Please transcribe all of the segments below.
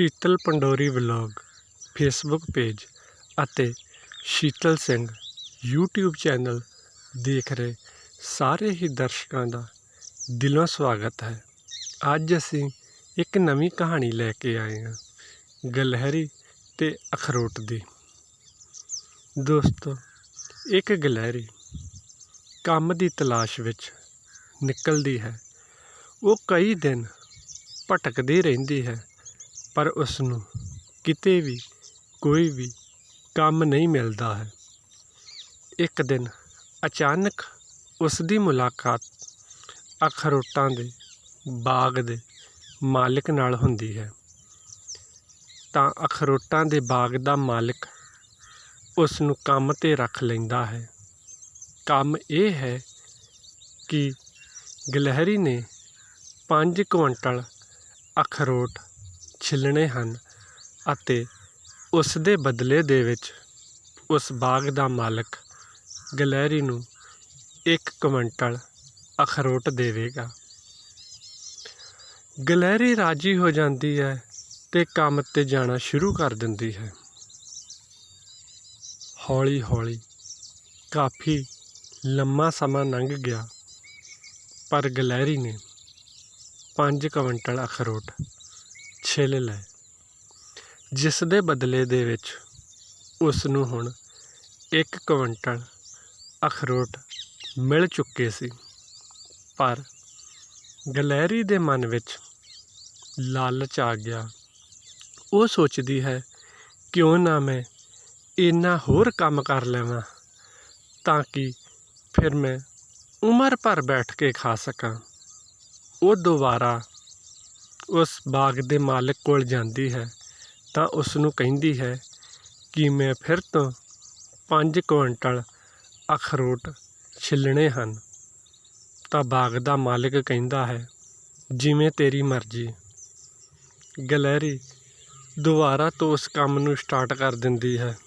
Sheetal Pandori vlog Facebook page ਅਤੇ Sheetal Singh YouTube channel ਦੇਖ ਰਹੇ ਸਾਰੇ ਹੀ ਦਰਸ਼ਕਾਂ ਦਾ ਦਿਲੋਂ ਸਵਾਗਤ ਹੈ। ਅੱਜ ਅਸੀਂ ਇੱਕ ਨਵੀਂ ਕਹਾਣੀ ਲੈ ਕੇ ਆਏ ਹਾਂ, ਗਲਹਿਰੀ ਤੇ ਅਖਰੋਟ ਦੀ। ਦੋਸਤੋ, ਇੱਕ ਗਲਹਿਰੀ ਕੰਮ ਦੀ ਤਲਾਸ਼ ਵਿੱਚ ਨਿਕਲਦੀ ਹੈ। ਉਹ ਕਈ ਦਿਨ ਭਟਕਦੀ ਰਹਿੰਦੀ ਹੈ। ਪਰ ਉਸ ਨੂੰ ਕਿਤੇ ਵੀ ਕੋਈ ਵੀ ਕੰਮ ਨਹੀਂ ਮਿਲਦਾ ਹੈ। ਇੱਕ ਦਿਨ ਅਚਾਨਕ ਉਸ ਦੀ ਮੁਲਾਕਾਤ ਅਖਰੋਟਾਂ ਦੇ ਬਾਗ ਦੇ ਮਾਲਕ ਨਾਲ ਹੁੰਦੀ ਹੈ। ਤਾਂ ਅਖਰੋਟਾਂ ਦੇ ਬਾਗ ਦਾ ਮਾਲਕ ਉਸ ਨੂੰ ਕੰਮ ਤੇ ਰੱਖ ਲੈਂਦਾ ਹੈ। ਕੰਮ ਇਹ ਹੈ ਕਿ ਗਲਹਿਰੀ ਨੇ 5 ਕੁਇੰਟਲ ਅਖਰੋਟ ਛਿੱਲਣੇ ਹਨ ਅਤੇ ਉਸ ਦੇ ਬਦਲੇ ਦੇ ਵਿੱਚ ਉਸ ਬਾਗ ਦਾ ਮਾਲਕ ਗਲਹਿਰੀ ਨੂੰ ਇੱਕ ਕੁਇੰਟਲ ਅਖਰੋਟ ਦੇਵੇਗਾ। ਗਲਹਿਰੀ ਰਾਜੀ ਹੋ ਜਾਂਦੀ ਹੈ ਤੇ ਕੰਮ ਤੇ ਜਾਣਾ ਸ਼ੁਰੂ ਕਰ ਦਿੰਦੀ ਹੈ। ਹੌਲੀ ਹੌਲੀ ਕਾਫੀ ਲੰਮਾ ਸਮਾਂ ਲੰਘ ਗਿਆ, ਪਰ ਗਲਹਿਰੀ ਨੇ 5 ਕੁਇੰਟਲ ਅਖਰੋਟ ਛਿੱਲ ਲਏ ਜਿਸ ਦੇ ਬਦਲੇ ਦੇ ਵਿੱਚ ਉਸ ਨੂੰ ਹੁਣ ਇੱਕ ਕੁਇੰਟਲ ਅਖਰੋਟ ਮਿਲ ਚੁੱਕੇ ਸੀ। ਪਰ ਗਲਹਿਰੀ ਦੇ ਮਨ ਵਿੱਚ ਲਾਲਚ ਆ ਗਿਆ। ਉਹ ਸੋਚਦੀ ਹੈ, ਕਿਉਂ ਨਾ ਮੈਂ ਇੰਨਾ ਹੋਰ ਕੰਮ ਕਰ ਲਵਾਂ ਤਾਂ ਕਿ ਫਿਰ ਮੈਂ ਉਮਰ ਭਰ ਬੈਠ ਕੇ ਖਾ ਸਕਾਂ। ਉਹ ਦੁਬਾਰਾ ਉਸ ਬਾਗ ਦੇ ਮਾਲਕ ਕੋਲ ਜਾਂਦੀ ਹੈ, ਤਾਂ ਉਸ ਨੂੰ ਕਹਿੰਦੀ ਹੈ ਕਿ ਮੈਂ ਫਿਰ ਤੋਂ 5 ਕੁਇੰਟਲ ਅਖਰੋਟ ਛਿੱਲਣੇ ਹਨ। ਤਾਂ ਬਾਗ ਦਾ ਮਾਲਕ ਕਹਿੰਦਾ ਹੈ, ਜਿਵੇਂ ਤੇਰੀ ਮਰਜ਼ੀ। ਗਲਹਿਰੀ ਦੁਬਾਰਾ ਤੋਂ ਉਸ ਕੰਮ ਨੂੰ ਸਟਾਰਟ ਕਰ ਦਿੰਦੀ ਹੈ।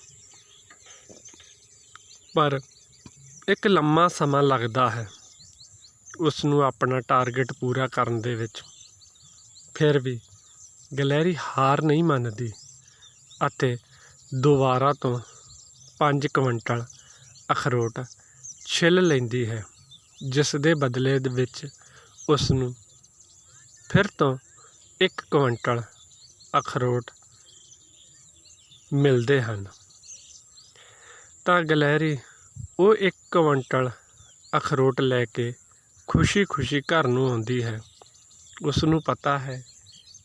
ਪਰ ਇੱਕ ਲੰਮਾ ਸਮਾਂ ਲੱਗਦਾ ਹੈ ਉਸ ਨੂੰ ਆਪਣਾ ਟਾਰਗੇਟ ਪੂਰਾ ਕਰਨ ਦੇ ਵਿੱਚ। ਫਿਰ ਵੀ ਗਲਹਿਰੀ ਹਾਰ ਨਹੀਂ ਮੰਨਦੀ ਅਤੇ ਦੁਬਾਰਾ ਤੋਂ ਪੰਜ ਕੁਇੰਟਲ ਅਖਰੋਟ ਛਿੱਲ ਲੈਂਦੀ ਹੈ, ਜਿਸ ਦੇ ਬਦਲੇ ਦੇ ਵਿੱਚ ਉਸ ਨੂੰ ਫਿਰ ਤੋਂ ਇੱਕ ਕੁਇੰਟਲ ਅਖਰੋਟ ਮਿਲਦੇ ਹਨ। ਤਾਂ ਗਲਹਿਰੀ ਉਹ ਇੱਕ ਕੁਇੰਟਲ ਅਖਰੋਟ ਲੈ ਕੇ ਖੁਸ਼ੀ-ਖੁਸ਼ੀ ਘਰ ਨੂੰ ਆਉਂਦੀ ਹੈ। ਉਸ ਨੂੰ ਪਤਾ ਹੈ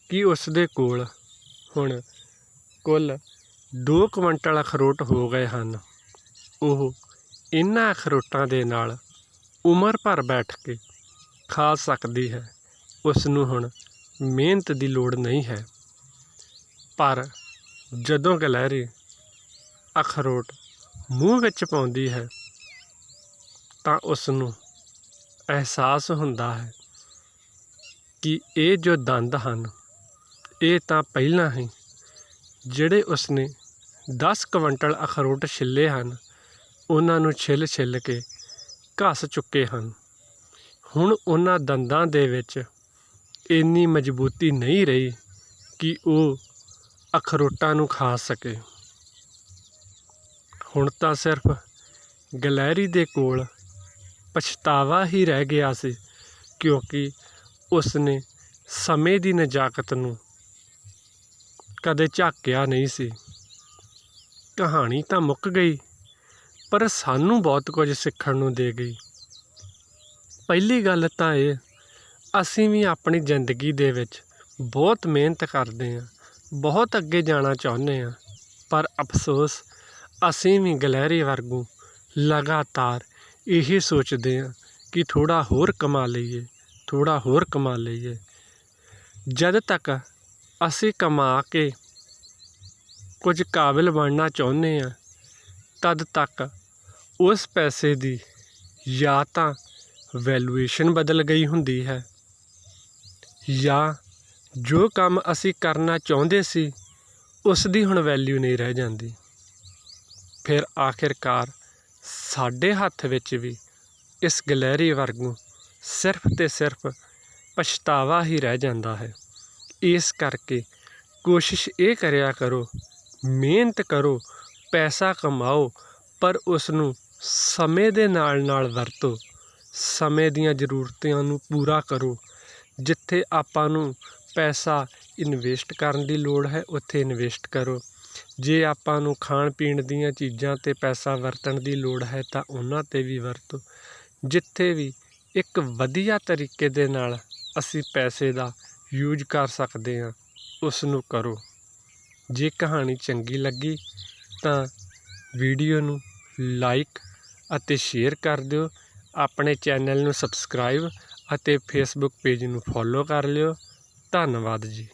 ਕਿ ਉਸ ਦੇ ਕੋਲ ਹੁਣ ਕੁੱਲ 2 ਕੁਇੰਟਲ ਅਖਰੋਟ ਹੋ ਗਏ ਹਨ। ਉਹ ਇਨ੍ਹਾਂ ਅਖਰੋਟਾਂ ਦੇ ਨਾਲ ਉਮਰ ਭਰ ਬੈਠ ਕੇ ਖਾ ਸਕਦੀ ਹੈ। ਉਸ ਨੂੰ ਹੁਣ ਮਿਹਨਤ ਦੀ ਲੋੜ ਨਹੀਂ ਹੈ। ਪਰ ਜਦੋਂ ਗਲਹਿਰੀ ਅਖਰੋਟ ਮੂੰਹ ਵਿੱਚ ਪਾਉਂਦੀ ਹੈ ਤਾਂ ਉਸ ਨੂੰ ਅਹਿਸਾਸ ਹੁੰਦਾ ਹੈ ਕਿ ਇਹ ਜੋ ਦੰਦ ਹਨ, ਇਹ ਤਾਂ ਪਹਿਲਾਂ ਹੀ ਜਿਹੜੇ ਉਸਨੇ ਦਸ ਕੁਇੰਟਲ ਅਖਰੋਟ ਛਿੱਲੇ ਹਨ, ਉਹਨਾਂ ਨੂੰ ਛਿੱਲ ਛਿੱਲ ਕੇ ਘਸ ਚੁੱਕੇ ਹਨ। ਹੁਣ ਉਹਨਾਂ ਦੰਦਾਂ ਦੇ ਵਿੱਚ ਇੰਨੀ ਮਜ਼ਬੂਤੀ ਨਹੀਂ ਰਹੀ ਕਿ ਉਹ ਅਖਰੋਟਾਂ ਨੂੰ ਖਾ ਸਕੇ। ਹੁਣ ਤਾਂ ਸਿਰਫ ਗਲੈਰੀ ਦੇ ਕੋਲ ਪਛਤਾਵਾ ਹੀ ਰਹਿ ਗਿਆ ਸੀ, ਕਿਉਂਕਿ ਉਸ ਨੇ ਸਮੇਂ ਦੀ ਨਜਾਕਤ ਨੂੰ ਕਦੇ ਝਾਕਿਆ ਨਹੀਂ ਸੀ। ਕਹਾਣੀ ਤਾਂ ਮੁੱਕ ਗਈ, ਪਰ ਸਾਨੂੰ ਬਹੁਤ ਕੁਝ ਸਿੱਖਣ ਨੂੰ ਦੇ ਗਈ। ਪਹਿਲੀ ਗੱਲ ਤਾਂ ਇਹ, ਅਸੀਂ ਵੀ ਆਪਣੀ ਜ਼ਿੰਦਗੀ ਦੇ ਵਿੱਚ ਬਹੁਤ ਮਿਹਨਤ ਕਰਦੇ ਹਾਂ, ਬਹੁਤ ਅੱਗੇ ਜਾਣਾ ਚਾਹੁੰਦੇ ਹਾਂ, ਪਰ ਅਫਸੋਸ, ਅਸੀਂ ਵੀ ਗਲਹਿਰੀ ਵਰਗੂ ਲਗਾਤਾਰ ਇਹੀ ਸੋਚਦੇ ਹਾਂ ਕਿ ਥੋੜਾ ਹੋਰ ਕਮਾ ਲਈਏ। ਥੋੜਾ ਹੋਰ ਕਮਾ ਲਈਏ। ਜਦ ਤੱਕ ਅਸੀਂ ਕਮਾ ਕੇ ਕੁਝ ਕਾਬਿਲ ਬਣਨਾ ਚਾਹੁੰਦੇ ਹਾਂ, ਤਦ ਤੱਕ ਉਸ ਪੈਸੇ ਦੀ ਜਾਂ ਤਾਂ ਵੈਲਿਊਏਸ਼ਨ ਬਦਲ ਗਈ ਹੁੰਦੀ ਹੈ ਜਾਂ ਜੋ ਕੰਮ ਅਸੀਂ ਕਰਨਾ ਚਾਹੁੰਦੇ ਸੀ, ਉਸ ਦੀ ਹੁਣ ਵੈਲਿਊ ਨਹੀਂ ਰਹਿ ਜਾਂਦੀ। ਫਿਰ ਆਖਿਰਕਾਰ ਸਾਡੇ ਹੱਥ ਵਿੱਚ ਵੀ ਇਸ ਗਲਹਿਰੀ ਵਰਗੂ ਸਿਰਫ ਤੇ ਸਿਰਫ ਪਛਤਾਵਾ ਹੀ ਰਹਿ ਜਾਂਦਾ ਹੈ। ਇਸ ਕਰਕੇ ਕੋਸ਼ਿਸ਼ ਇਹ ਕਰਿਆ ਕਰੋ, ਮਿਹਨਤ ਕਰੋ, ਪੈਸਾ ਕਮਾਓ, ਪਰ ਉਸ ਨੂੰ ਸਮੇਂ ਦੇ ਨਾਲ ਨਾਲ ਵਰਤੋ। ਸਮੇਂ ਦੀਆਂ ਜ਼ਰੂਰਤਾਂ ਨੂੰ ਪੂਰਾ ਕਰੋ। ਜਿੱਥੇ ਆਪਾਂ ਨੂੰ ਪੈਸਾ ਇਨਵੈਸਟ ਕਰਨ ਦੀ ਲੋੜ ਹੈ, ਉੱਥੇ ਇਨਵੈਸਟ ਕਰੋ। ਜੇ ਆਪਾਂ ਨੂੰ ਖਾਣ ਪੀਣ ਦੀਆਂ ਚੀਜ਼ਾਂ 'ਤੇ ਪੈਸਾ ਵਰਤਣ ਦੀ ਲੋੜ ਹੈ, ਤਾਂ ਉਹਨਾਂ 'ਤੇ ਵੀ ਵਰਤੋ। ਜਿੱਥੇ ਵੀ ਇੱਕ ਵਧੀਆ ਤਰੀਕੇ ਦੇ ਨਾਲ ਅਸੀਂ ਪੈਸੇ ਦਾ ਯੂਜ ਕਰ ਸਕਦੇ ਹਾਂ ਉਸ ਨੂੰ ਕਰੋ। ਜੇ ਕਹਾਣੀ ਚੰਗੀ ਲੱਗੀ ਤਾਂ ਵੀਡੀਓ ਨੂੰ ਲਾਈਕ ਅਤੇ ਸ਼ੇਅਰ ਕਰ ਦਿਓ। ਆਪਣੇ ਚੈਨਲ ਨੂੰ ਸਬਸਕ੍ਰਾਈਬ ਅਤੇ ਫੇਸਬੁੱਕ ਪੇਜ ਨੂੰ ਫੋਲੋ ਕਰ ਲਿਓ। ਧੰਨਵਾਦ ਜੀ।